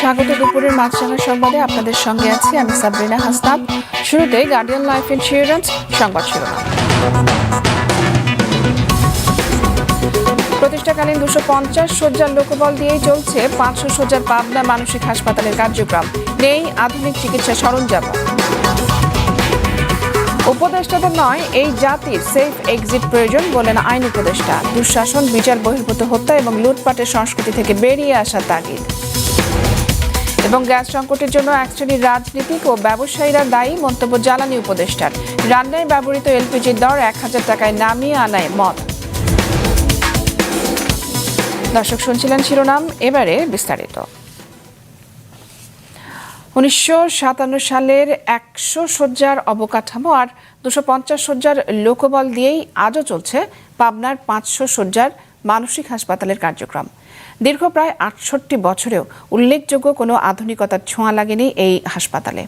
স্বাগত দুপুরের মাঝরাঙা সংবাদে আপনাদের সঙ্গে আছি আমি সাবরিনা হাসনাত। শুরুতে গার্ডিয়ান লাইফ ইন্স্যুরেন্স সংবাদ শিরোনাম। প্রতিষ্ঠাকালীন দুশো পঞ্চাশ শয্যার লোকবল দিয়েই চলছে পাঁচশো শয্যার পাবনা মানসিক হাসপাতালের কার্যক্রম। নেই আধুনিক চিকিৎসা সরঞ্জাম। উপদেষ্টাদের নয়, এই জাতির সেফ এক্সিট প্রয়োজন বলেন আইন উপদেষ্টা। দুঃশাসন, বিচার, বহির্ভূত হত্যা এবং লুটপাটের সংস্কৃতি থেকে বেরিয়ে আসা তাগিদ। এবং গ্যাস সংকটের জন্য এক শ্রেণির রাজনীতিক ও ব্যবসায়ীরা দায়ী, মন্তব্য জ্বালানি উপদেষ্টার। রান্নায় ব্যবহৃত এলপিজির দর এক হাজার টাকায় নামিয়ে আনায় মত দর্শক শুনছিলেন শিরোনাম, এবারে বিস্তারিত। উনিশশো সাতান্ন সালের একশো শয্যার অবকাঠামো আর দুশো পঞ্চাশ শয্যার লোকবল দিয়েই আজও চলছে পাবনার পাঁচশো শয্যার মানসিক হাসপাতালের কার্যক্রম। দীর্ঘ প্রায় আটষট্টি বছরেও উল্লেখযোগ্য কোনো আধুনিকতার ছোঁয়া লাগেনি এই হাসপাতালে।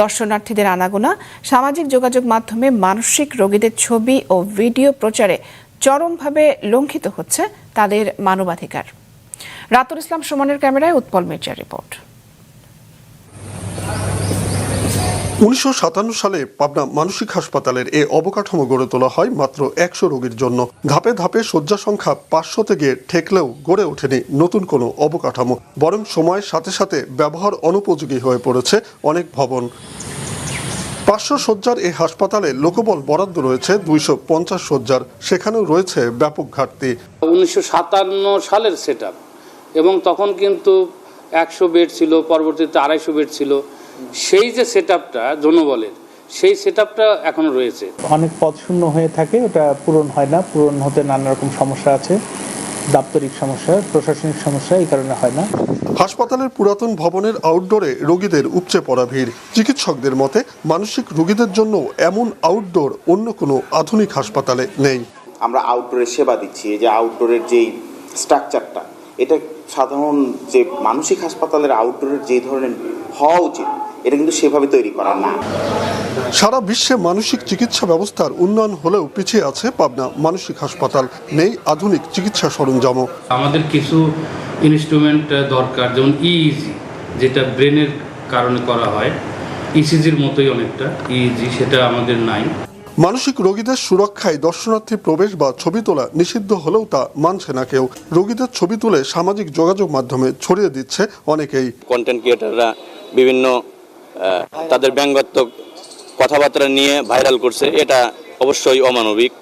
দর্শনার্থীদের আনাগোনা, সামাজিক যোগাযোগ মাধ্যমে মানসিক রোগীদের ছবি ও ভিডিও প্রচারে চরমভাবে লঙ্ঘিত হচ্ছে তাদের মানবাধিকার। রাতুল ইসলাম সুমনের ক্যামেরায় উৎপল মির্জার রিপোর্ট। উনিশশো সাতান্ন সালে পাবনা মানসিক হাসপাতালের এ অবকাঠামো গড়ে তোলা হয় মাত্র একশো রোগীর জন্য। ধাপে ধাপে শয্যা সংখ্যা পাঁচশোতে গিয়ে ঠেকলেও গড়ে ওঠেনি নতুন কোনো অবকাঠামো, বরং সময়ের সাথে সাথে ব্যবহার অনুপযোগী হয়ে পড়েছে অনেক ভবন। পাঁচশো শয্যার এই হাসপাতালে লোকবল বরাদ্দ রয়েছে দুইশো পঞ্চাশ শয্যার। সেখানেও রয়েছে ব্যাপক ঘাটতি। উনিশশো সাতান্ন সালের সেট এবং তখন কিন্তু একশো বেড ছিল পরবর্তীতে আড়াইশো বেড ছিল। সেই যে সেট আপটা জনবলের সেই সেট আপটা এখনও রয়েছে। অনেক পদ শূন্য হয়ে থাকে ওটা পূরণ হয় না। পূরণ হতে নানা রকম সমস্যা আছে। দাপ্তরিক সমস্যা প্রশাসনিক সমস্যা এই কারণে হয় না। হাসপাতালের পুরাতন ভবনের আউটডোরে রোগীদের উপচে পড়া ভিড়। চিকিৎসকদের মতে মানসিক রোগীদের জন্য এমন আউটডোর অন্য কোনো আধুনিক হাসপাতালে নেই। আমরা আউটডোরের সেবা দিচ্ছি। এই যে আউটডোরের যেই স্ট্রাকচারটা এটা সাধারণ যে মানসিক হাসপাতালের আউটডোরের যে ধরনের হওয়া উচিত। এটা কিন্তু সেভাবে তৈরি করা না। সারা বিশ্বে মানসিক চিকিৎসা ব্যবস্থার উন্নয়ন হলেও পিছিয়ে আছে পাবনা মানসিক হাসপাতাল। নেই আধুনিক চিকিৎসা সরঞ্জামও। আমাদের কিছু ইনস্ট্রুমেন্ট দরকার যেমন ইইজি যেটা ব্রেনের কারণে করা হয়। ইসিজির মতোই অনেকটা। ইইজি সেটা আমাদের নাই। মানসিক রোগীদের সুরক্ষায় দর্শনার্থী প্রবেশ বা ছবি তোলা নিষিদ্ধ হলেও তা মানছে না কেউ। রোগীদের ছবি তুলে সামাজিক যোগাযোগ মাধ্যমে ছড়িয়ে দিচ্ছে অনেকেই। কন্টেন্ট ক্রিয়েটাররা বিভিন্ন তাদের ব্যঙ্গাত্মক কথাবার্তা নিয়ে ভাইরাল করছে এটা অবশ্যই অমানবিক।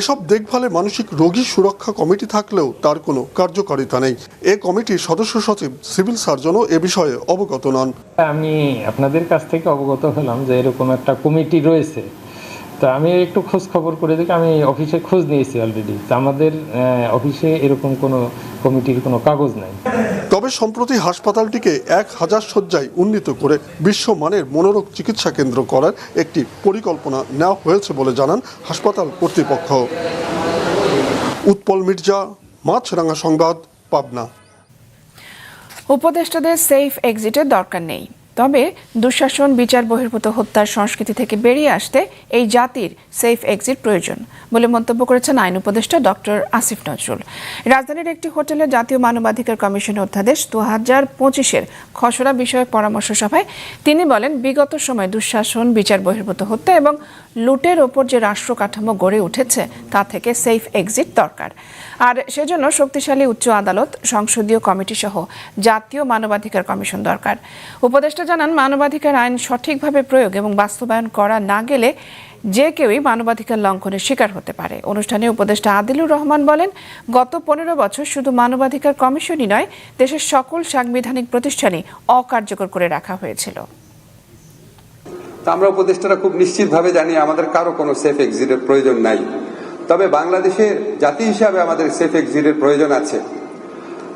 এসব দেখভালে মানসিক রোগী সুরক্ষা কমিটি থাকলেও তার কোনো কার্যকারিতা নেই। এ কমিটির সদস্য সচিব সিভিল সার্জনও এ বিষয়ে অবগত নন। আমি আপনাদের কাছ থেকে অবগত হলাম যে এরকম একটা কমিটি রয়েছে। তো আমি একটু খোঁজ খবর করে দেখি আমি অফিসে খোঁজ নিয়েছি অলরেডি তো আমাদের আহ, অফিসে এরকম কোনো কমিটির কোনো কাগজ নাই। তবে সম্প্রতি হাসপাতালটিকে এক হাজার শয্যায় উন্নীত করে বিশ্বমানের মনোরোগ চিকিৎসা কেন্দ্র করার একটি পরিকল্পনা নেওয়া হয়েছে বলে জানান হাসপাতাল কর্তৃপক্ষ। উৎপল মির্জা, মাছরাঙা সংবাদ, পাবনা। উপদেষ্টাদের সেফ এক্সিটের দরকার নেই। তবে দুঃশাসন, বিচার, বহির্ভূত হত্যার সংস্কৃতি থেকে বেরিয়ে আসতে এই জাতির সেফ এক্সিট প্রয়োজন বলে মন্তব্য করেছেন আইন উপদেষ্টা ডক্টর আসিফ নজরুল। রাজধানীর একটি হোটেলে জাতীয় মানবাধিকার কমিশনের অধ্যাদেশ দু হাজার পঁচিশের খসড়া বিষয়ক পরামর্শ সভায় তিনি বলেন, বিগত সময় দুঃশাসন, বিচার, বহির্ভূত হত্যা এবং লুটের ওপর যে রাষ্ট্র কাঠামো গড়ে উঠেছে, তা থেকে সেফ এক্সিট দরকার। আর সেজন্য শক্তিশালী উচ্চ আদালত, সংসদীয় কমিটি সহ জাতীয় মানবাধিকার কমিশন দরকার। উপদেষ্টা জানান, মানবাধিকার আইন সঠিকভাবে প্রয়োগ এবং বাস্তবায়ন করা না গেলে যে কেউই মানবাধিকার লঙ্ঘনের শিকার হতে পারে। অনুষ্ঠানে উপদেষ্টা আদিলুর রহমান বলেন, গত পনেরো বছর শুধু মানবাধিকার কমিশনই নয়, দেশের সকল সাংবিধানিক প্রতিষ্ঠানই অকার্যকর করে রাখা হয়েছিল। আমরা উপদেষ্টারা খুব নিশ্চিতভাবে জানি আমাদের কারও কোনো সেফ এক্সিটের প্রয়োজন নাই। তবে বাংলাদেশের জাতি হিসাবে আমাদের সেফ এক্সিটের প্রয়োজন আছে।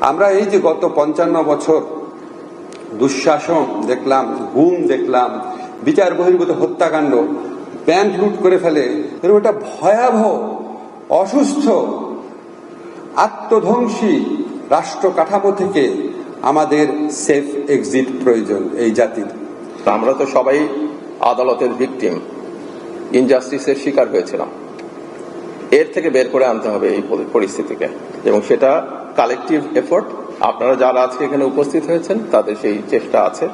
আমরা এই যে গত পঞ্চান্ন বছর দুঃশাসন দেখলাম গুম দেখলাম, বিচার বহির্ভূত হত্যাকাণ্ড ব্যাংক লুট করে ফেলে, এরকম একটা ভয়াবহ, অসুস্থ, আত্মধ্বংসী রাষ্ট্র কাঠামো থেকে আমাদের সেফ এক্সিট প্রয়োজন এই জাতির। আমরা তো সবাই আদালতের ভিকটিম ইনজাস্টিসের শিকার হয়েছিলাম। এর থেকে বের করে আনতে হবে এই পরিস্থিতিকে। এবং সেটা কালেকটিভ এফোর্ট আপনারা যারা আজকে এখানে উপস্থিত হয়েছেন, তাদের সেই চেষ্টা আছে,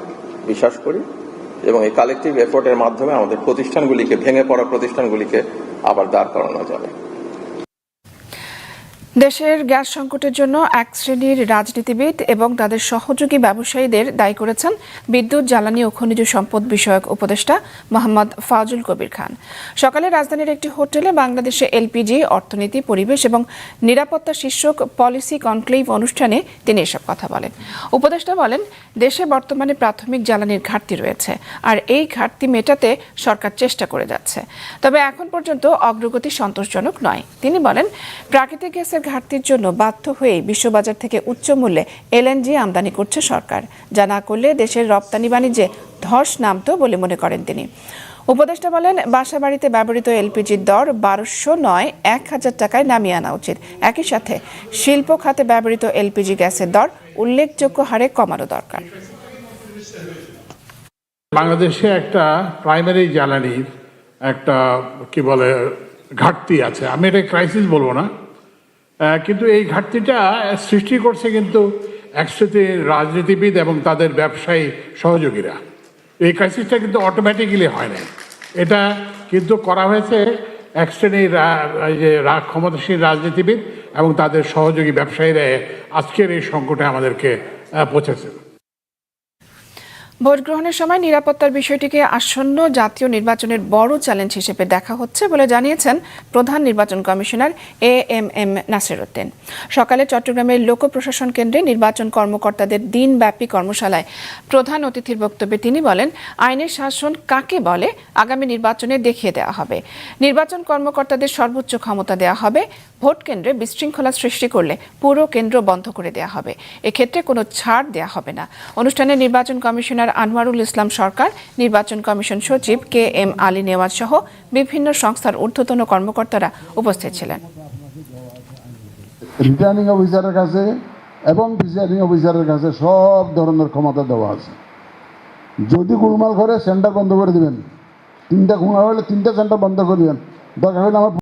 বিশ্বাস করি। এবং এই কালেকটিভ এফোর্টের মাধ্যমে আমাদের প্রতিষ্ঠানগুলিকে, ভেঙে পড়া প্রতিষ্ঠানগুলিকে আবার দাঁড় করানো যাবে। দেশের গ্যাস সংকটের জন্য এক শ্রেণির রাজনীতিবিদ এবং তাদের সহযোগী ব্যবসায়ীদের দায়ী করেছেন বিদ্যুৎ, জ্বালানি ও খনিজ সম্পদ বিষয়ক উপদেষ্টা মোহাম্মদ ফাজুল কবির খান। সকালে রাজধানীর একটি হোটেলে বাংলাদেশে এলপিজি, অর্থনীতি, পরিবেশ এবং নিরাপত্তা শীর্ষক পলিসি কনক্লেভ অনুষ্ঠানে তিনি এসব কথা বলেন। উপদেষ্টা বলেন, দেশে বর্তমানে প্রাথমিক জ্বালানির ঘাটতি রয়েছে আর এই ঘাটতি মেটাতে সরকার চেষ্টা করে যাচ্ছে। তবে এখন পর্যন্ত অগ্রগতি সন্তোষজনক নয়। তিনি বলেন, প্রাকৃতিক গ্যাসের ঘাটতির জন্য বাধ্য হয়ে বিশ্ববাজার থেকে উচ্চ মূল্যে এলএনজি আমদানি করছে সরকার। যা না করলে দেশের রপ্তানি বাণিজ্যে ধস নামতো বলে মনে করেন তিনি। উপদেষ্টা বলেন বাসা বাড়িতে ব্যবহৃত এলপিজির দর বারোশো নয়, এক হাজার টাকায় নামিয়ে আনা উচিত। একই সাথে শিল্প খাতে ব্যবহৃত এলপিজি গ্যাসের দর উল্লেখযোগ্য হারে কমানো দরকার। বাংলাদেশে একটা প্রাইমারি জ্বালানির একটা, কি বলে, ঘাটতি আছে। আমি এটা ক্রাইসিস বলব না। কিন্তু এই ঘাটতিটা সৃষ্টি করছে কিন্তু একসাথে রাজনীতিবিদ এবং তাদের ব্যবসায়ী সহযোগীরা। এই ক্রাইসিসটা কিন্তু অটোমেটিক্যালি হয় না এটা কিন্তু করা হয়েছে এক শ্রেণির যে ক্ষমতাসীন রাজনীতিবিদ এবং তাদের সহযোগী ব্যবসায়ীরা আজকের এই সংকটে আমাদেরকে পৌঁছেছে ভোট গ্রহণের সময় নিরাপত্তার বিষয়টিকে আসন্ন জাতীয় নির্বাচনের বড় চ্যালেঞ্জ হিসেবে দেখা হচ্ছে বলে জানিয়েছেন প্রধান নির্বাচন commissioner A M M Nasir Uddin সকালে চট্টগ্রামের লোক প্রশাসন কেন্দ্রে নির্বাচন কর্মকর্তাদের দিনব্যাপী কর্মশালায় প্রধান অতিথির বক্তব্যে তিনি বলেন, আইনের শাসন কাকে বলে আগামী নির্বাচনে দেখিয়ে দেওয়া হবে। নির্বাচন কর্মকর্তাদের সর্বোচ্চ ক্ষমতা দেওয়া হবে, ভোট কেন্দ্রে বিশৃঙ্খলা সৃষ্টি করলে পুরো কেন্দ্র বন্ধ করে দেওয়া হবে। এক্ষেত্রে কোনো ছাড় দেওয়া হবে না। অনুষ্ঠানে নির্বাচন কমিশনার আনোয়ারুল ইসলাম সরকার, নির্বাচন কমিশন সচিব কে এম আলী নেওয়াজ সহ বিভিন্ন সংস্থার ঊর্ধ্বতন কর্মকর্তারা উপস্থিত ছিলেন। রিটার্নিং অফিসারের কাছে এবং প্রিসাইডিং অফিসারের কাছে সব ধরনের ক্ষমতা দেওয়া আছে। যদি গোলমাল করে সেন্টার বন্ধ করে দিবেন, তিনটা গোলমাল হলে তিনটা সেন্টার বন্ধ করে দিবেন। দরকার হলে আমার